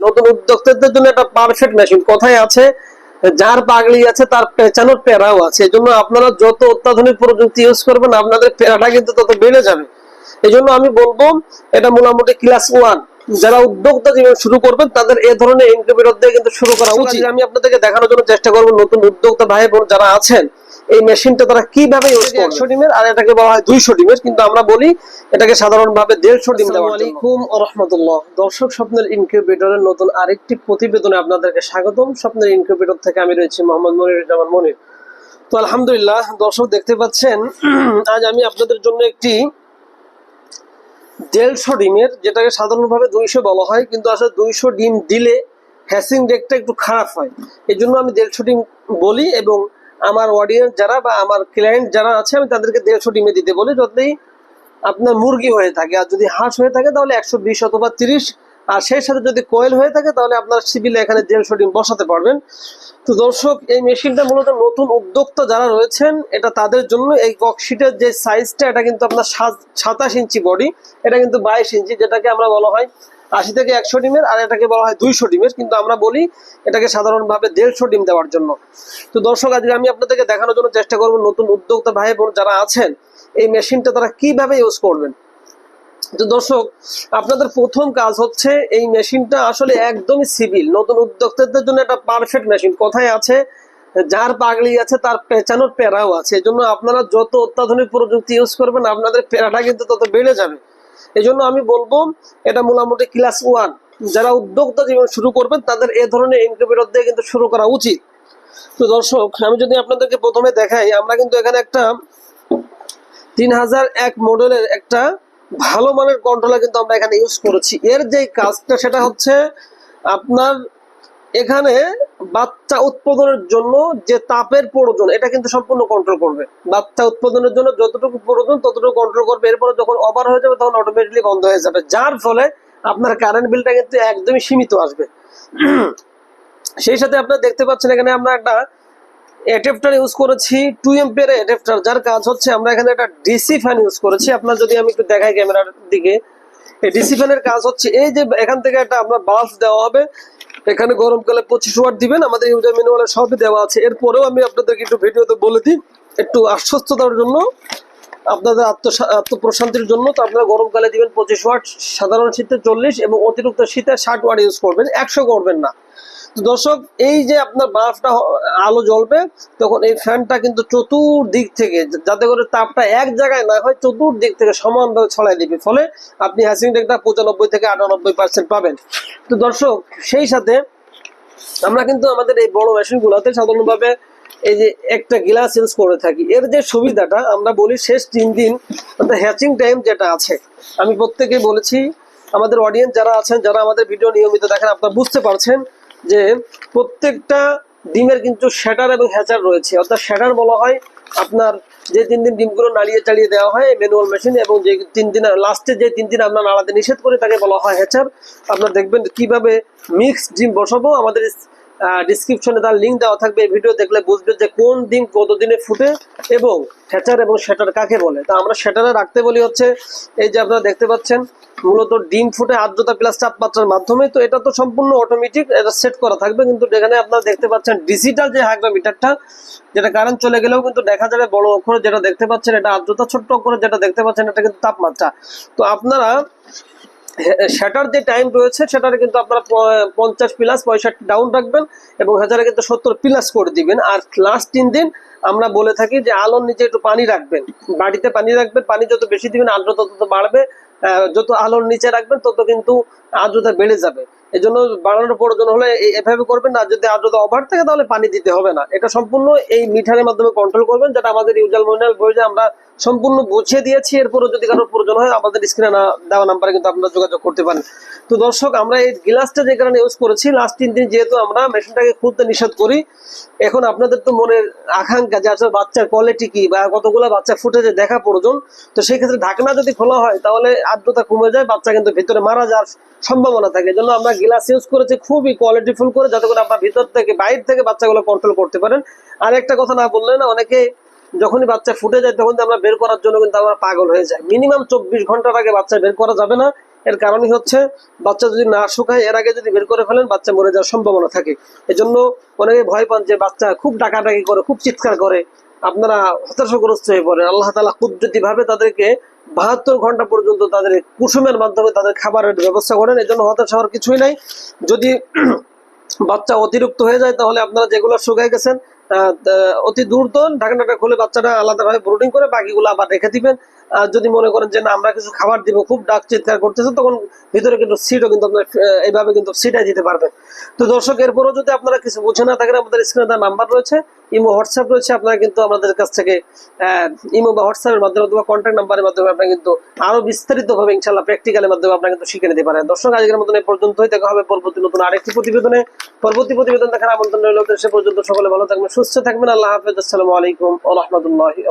নতুন উদ্যোক্তাদের জন্য একটা পারফেক্ট মেশিন। কোথায় আছে? যার পাগড়ি আছে তার পেঁচানোর পেরাও আছে। এই জন্য আপনারা যত অত্যাধুনিক প্রযুক্তি ইউজ করবেন আপনাদের পেরাটা কিন্তু তত বেড়ে যাবে। এই জন্য আমি বলব এটা মোটামুটি ক্লাস ওয়ান যারা উদ্যোক্তা জীবন শুরু করবেন তাদের এ ধরনের ইনকিউবেটর দিয়ে কিন্তু শুরু করা উচিত। আমি আপনাদেরকে দেখানোর জন্য চেষ্টা করব নতুন উদ্যোক্তা ভাই বোন যারা আছেন। এই মেশিনটা তারা কীভাবে ইউজ করবে একশো ডিমের আর এটাকে বলা হয় দুইশো ডিমের কিন্তু আমরা বলি এটাকে সাধারণ ভাবে দেড়শো ডিম দেওয়া আলাইকুম রহমতুল্লাহ দর্শক স্বপ্নের ইনকিউবেটরের নতুন আরেকটি প্রতিবেদনে আপনাদেরকে স্বাগতম। স্বপ্নের ইনকিউবেটর থেকে আমি রয়েছি মোহাম্মদ মনির জামান মনির। তো আলহামদুলিল্লাহ দর্শক দেখতে পাচ্ছেন আজ আমি আপনাদের জন্য একটি দেড়শো ডিমের যেটাকে সাধারণভাবে দুইশো বলা হয় কিন্তু আসলে দুইশো ডিম দিলে হ্যাসিং রেটটা একটু খারাপ হয়। এই জন্য আমি দেড়শো ডিম বলি এবং আমার অডিয়েন্স যারা বা আমার ক্লায়েন্ট যারা আছে, আমি তাদেরকে দেড়শো ডিমে দিতে বলি যতই আপনার মুরগি হয়ে থাকে। আর যদি হাঁস হয়ে থাকে, তাহলে একশো বিশ অথবা তিরিশ। আর সেই সাথে যদি কোয়েল হয়ে থাকে, তাহলে আপনার সিবিলে এখানে দেড়শো ডিম বসাতে পারবেন। তো দর্শক, এই মেশিনটা মূলত নতুন উদ্যোক্তা যারা রয়েছেন, এটা তাদের জন্য এই ককশিটের যে সাইজটা এটা কিন্তু আপনার সাতাশ ইঞ্চি বডি এটা কিন্তু বাইশ ইঞ্চি, যেটাকে আমরা বলা হয় আশি থেকে একশো ডিমের আর এটাকে বলা হয় দুইশো ডিমের, কিন্তু আমরা বলি এটাকে সাধারণভাবে দেড়শো ডিম দেওয়ার জন্য। তো দর্শক, আজকে আমি আপনাদেরকে দেখানোর জন্য চেষ্টা করব নতুন উদ্যোক্তা ভাই বোন যারা আছেন, এই মেশিনটা তারা কীভাবে ইউজ করবেন। তো দর্শক, আপনাদের প্রথম কাজ হচ্ছে এই মেশিনটা আসলে একদমই সিভিল, নতুন উদ্যোক্তাদের জন্য একটা পারফেক্ট মেশিন কোথায় আছে? যার পাগলি আছে, তার পেঁচানোর পেরাও আছে। এই জন্য আপনারা যত অত্যাধুনিক প্রযুক্তি ইউজ করবেন, আপনাদের পেরাটা কিন্তু তত বেড়ে যাবে। এই জন্য আমি বলব, এটা মোটামুটি ক্লাস ওয়ান যারা উদ্যোক্তা জীবন শুরু করবেন, তাদের এ ধরনের ইনকিউবেটর দিয়ে কিন্তু শুরু করা উচিত। তো দর্শক, আমি যদি আপনাদেরকে প্রথমে দেখাই, আমরা কিন্তু এখানে একটা তিন হাজার এক মডেলের একটা ভালো মানের কন্ট্রোলার কিন্তু আমরা এখানে ইউজ করেছি। এর যে কাজটা, সেটা হচ্ছে আপনার এখানে বাচ্চা উৎপাদনের জন্য যে তাপের প্রয়োজন, এটা কিন্তু সম্পূর্ণ কন্ট্রোল করবে। বাচ্চা উৎপাদনের জন্য যতটুকু প্রয়োজন ততটুকু কন্ট্রোল করবে। এরপরে যখন ওভার হয়ে যাবে তখন অটোমেটিকলি বন্ধ হয়ে যাবে। যার ফলে আপনার কারেন্ট বিলটা কিন্তু একদমই সীমিত আসবে। সেই সাথে আপনারা দেখতে পাচ্ছেন এখানে আমরা একটা অ্যাডাপ্টার ইউজ করেছি টু এম্পিয়ার অ্যাডাপ্টার যার কাজ হচ্ছে আমরা এখানে একটা ডিসি ফ্যান ইউজ করেছি। আপনার যদি আমি একটু দেখাই ক্যামেরার দিকে। এই কাজ হচ্ছে এই যে এখান থেকে একটা আপনার বাল্ব দেওয়া হবে। এখানে গরমকালে পঁচিশ ওয়াট দিবেন, আমাদের ইউজার ম্যানুয়ালে সবই দেওয়া আছে। এরপরেও আমি আপনাদেরকে একটু ভিডিওতে বলে দিই, একটু আশ্বস্ততার জন্য, আপনাদের আত্ম আত্মপ্রশান্তির জন্য তো আপনারা গরমকালে দিবেন পঁচিশ ওয়াট, সাধারণ শীতে চল্লিশ এবং অতিরিক্ত শীতে ষাট ওয়াট ইউজ করবেন, একশো করবেন না। তো দর্শক, এই যে আপনার বাল্বটা আলো জ্বলবে, তখন এই ফ্যানটা কিন্তু চতুর্দিক থেকে যাতে করে তাপটা এক জায়গায় না হয়, চতুর্দিক থেকে সমানভাবে ছড়াই দিবে। ফলে আপনি হ্যাসিং টেকটা পঁচানব্বই থেকে আটানব্বই পার্সেন্ট পাবেন। তো দর্শক, সেই সাথে আমরা কিন্তু আমাদের এই বড় মেশিনগুলোতে সাধারণভাবে এই যে একটা গ্লাস ইউজ করে থাকি। এর যে সুবিধাটা, আমরা বলি শেষ তিন দিন হ্যাচিং টাইম যেটা আছে। আমি প্রত্যেকেই বলেছি, আমাদের অডিয়েন্স যারা আছেন, যারা আমাদের ভিডিও নিয়মিত দেখেন, আপনারা বুঝতে পারছেন যে প্রত্যেকটা ডিমের কিন্তু শ্যাটার এবং হ্যাচার রয়েছে। অর্থাৎ শ্যাটার বলা হয় আপনার যে তিন দিন ডিমগুলো নাড়িয়ে চালিয়ে দেওয়া হয় ম্যানুয়াল মেশিন এবং যে তিন দিন লাস্টে যে তিন দিন আমরা নাড়াতে নিষেধ করে তাকে বলা হয় হ্যাচার। আপনার দেখবেন কীভাবে মিক্সড ডিম বসাবো, আমাদের ডিসক্রিপশনে তার লিঙ্ক দেওয়া থাকবে। এই ভিডিও দেখলে বুঝবে যে কোন দিন কত দিনে ফুটে এবং হ্যাচার এবং শ্যাটার কাকে বলে। তা আমরা শ্যাটারে রাখতে বলি হচ্ছে, এই যে আপনারা দেখতে পাচ্ছেন, মূলত ডিম ফুটে আর্দ্রতা প্লাস তাপমাত্রার মাধ্যমে। তো এটা তো সম্পূর্ণ অটোমেটিক এটা সেট করা থাকবে। কিন্তু যেখানে আপনারা দেখতে পাচ্ছেন ডিজিটাল যে হাইগ্রোমিটারটা যেটা কারেন্ট চলে গেলেও কিন্তু দেখা যাবে বড় অক্ষরে যেটা দেখতে পাচ্ছেন, এটা আর্দ্রতা ছোট্ট অক্ষরে যেটা দেখতে পাচ্ছেন, এটা কিন্তু তাপমাত্রা। তো আপনারা সেটার যে টাইম রয়েছে, সেটারে কিন্তু আপনারা পঞ্চাশ প্লাস পঁয়ষট্টি ডাউন রাখবেন এবং হাজারে কিন্তু সত্তর প্লাস করে দিবেন। আর লাস্ট তিন দিন আমরা বলে থাকি যে আলোর নিচে একটু পানি রাখবেন। বাড়িতে পানি রাখবেন, পানি যত বেশি দিবেন আর্দ্রতা তত বাড়বে যত আলোর নিচে রাখবেন, তত কিন্তু আর্দ্রতা বেড়ে যাবে। এই জন্য বাড়ানোর প্রয়োজন হলে এভাবে করবেন না। যদি আর্দ্রতা ওভার থাকে তাহলে পানি দিতে হবে না। এটা সম্পূর্ণ এই মিঠারের মাধ্যমে কন্ট্রোল করবেন, যেটা আমাদের ইউজাল মনিয়াল বইয়ে আমরা সম্পূর্ণ বুঝিয়ে দিয়েছি। এরপরও যদি কারোর প্রয়োজন হয়, আমাদের স্ক্রিনে না দেওয়া নাম্বারে কিন্তু আপনারা যোগাযোগ করতে পারেন। তো দর্শক, আমরা এই গ্লাসটা যে কারণে ইউজ করেছি লাস্ট তিন দিন যেহেতু আমরা মেশিনটাকে খুলতে নিষেধ করি, এখন আপনাদের তো মনের আকাঙ্ক্ষা যে আসলে বাচ্চার কোয়ালিটি কি বা কতগুলো বাচ্চা ফুটেছে দেখা প্রয়োজন। তো সেই ক্ষেত্রে ঢাকনা যদি খোলা হয়, তাহলে আর্দ্রতা কমে যায়, বাচ্চা কিন্তু ভিতরে মারা যাওয়ার সম্ভাবনা থাকে। এই জন্য আমরা গ্লাস ইউজ করেছি, খুবই কোয়ালিটিফুল করে, যাতে করে আপনার ভিতর থেকে, বাইরে থেকে বাচ্চাগুলো কন্ট্রোল করতে পারেন। আর একটা কথা না বললে না অনেকে যখনই বাচ্চা ফুটে যায়, তখন আমরা বের করার জন্য কিন্তু আমরা পাগল হয়ে যায় মিনিমাম চব্বিশ ঘণ্টার আগে বাচ্চা বের করা যাবে না। এর কারণই হচ্ছে, বাচ্চা যদি না শুকায়, এর আগে যদি বের করে ফেলেন, বাচ্চা মরে যাওয়ার সম্ভাবনা থাকে। এজন্য অনেকে ভয় পান যে বাচ্চা খুব ডাকাডাকি করে, খুব চিৎকার করে। আপনারা হতাশাগ্রস্ত হয়ে পড়েন। আল্লাহ তালা কুদরতি ভাবে তাদেরকে বাহাত্তর ঘণ্টা পর্যন্ত তাদের কুসুমের মাধ্যমে তাদের খাবারের ব্যবস্থা করেন। এজন্য জন্য হতাশ হওয়ার কিছুই নাই। যদি বাচ্চা অতিরিক্ত হয়ে যায় তাহলে আপনারা যেগুলো শুকাই গেছেন আহ, দূর অতি দ্রুত ঢাকনাটা খুলে বাচ্চাটা আলাদাভাবে ব্রুডিং করে বাকিগুলো আবার রেখে দিবেন। যদি মনে করেন যে না, আমরা কিছু খাবার দিব, খুব ডাক চিৎকার করতেছে, তখন ভিতরে কিন্তু সিটও কিন্তু আপনার এইভাবে কিন্তু সিটাই দিতে পারবেন তো দর্শক, এরপরও যদি আপনারা কিছু বুঝে না থাকেন, আমাদের স্ক্রিনে তার নাম্বার রয়েছে, ইমো, হোয়াটসঅ্যাপ রয়েছে, আপনারা কিন্তু আমাদের কাছ থেকে ইমো বা হোয়াটসঅ্যাপের মাধ্যমে অথবা কন্ট্যাক্ট নাম্বারের মাধ্যমে আপনারা কিন্তু আরও বিস্তারিত ভাবে ইনশাল্লাহ প্র্যাকটিক্যালের মাধ্যমে আপনারা কিন্তু শিখে নিতে পারেন। দর্শক, আজকের মতন এই পর্যন্তই। দেখা হবে পরবর্তী নতুন আরেকটি প্রতিবেদনে। পরবর্তী প্রতিবেদন দেখার আমন্ত্রণ রইল সে পর্যন্ত সকলে ভালো থাকবেন, সুস্থ থাকবেন। আল্লাহ হাফেজ। আসসালামু আলাইকুম ও রহমতুল্লাহি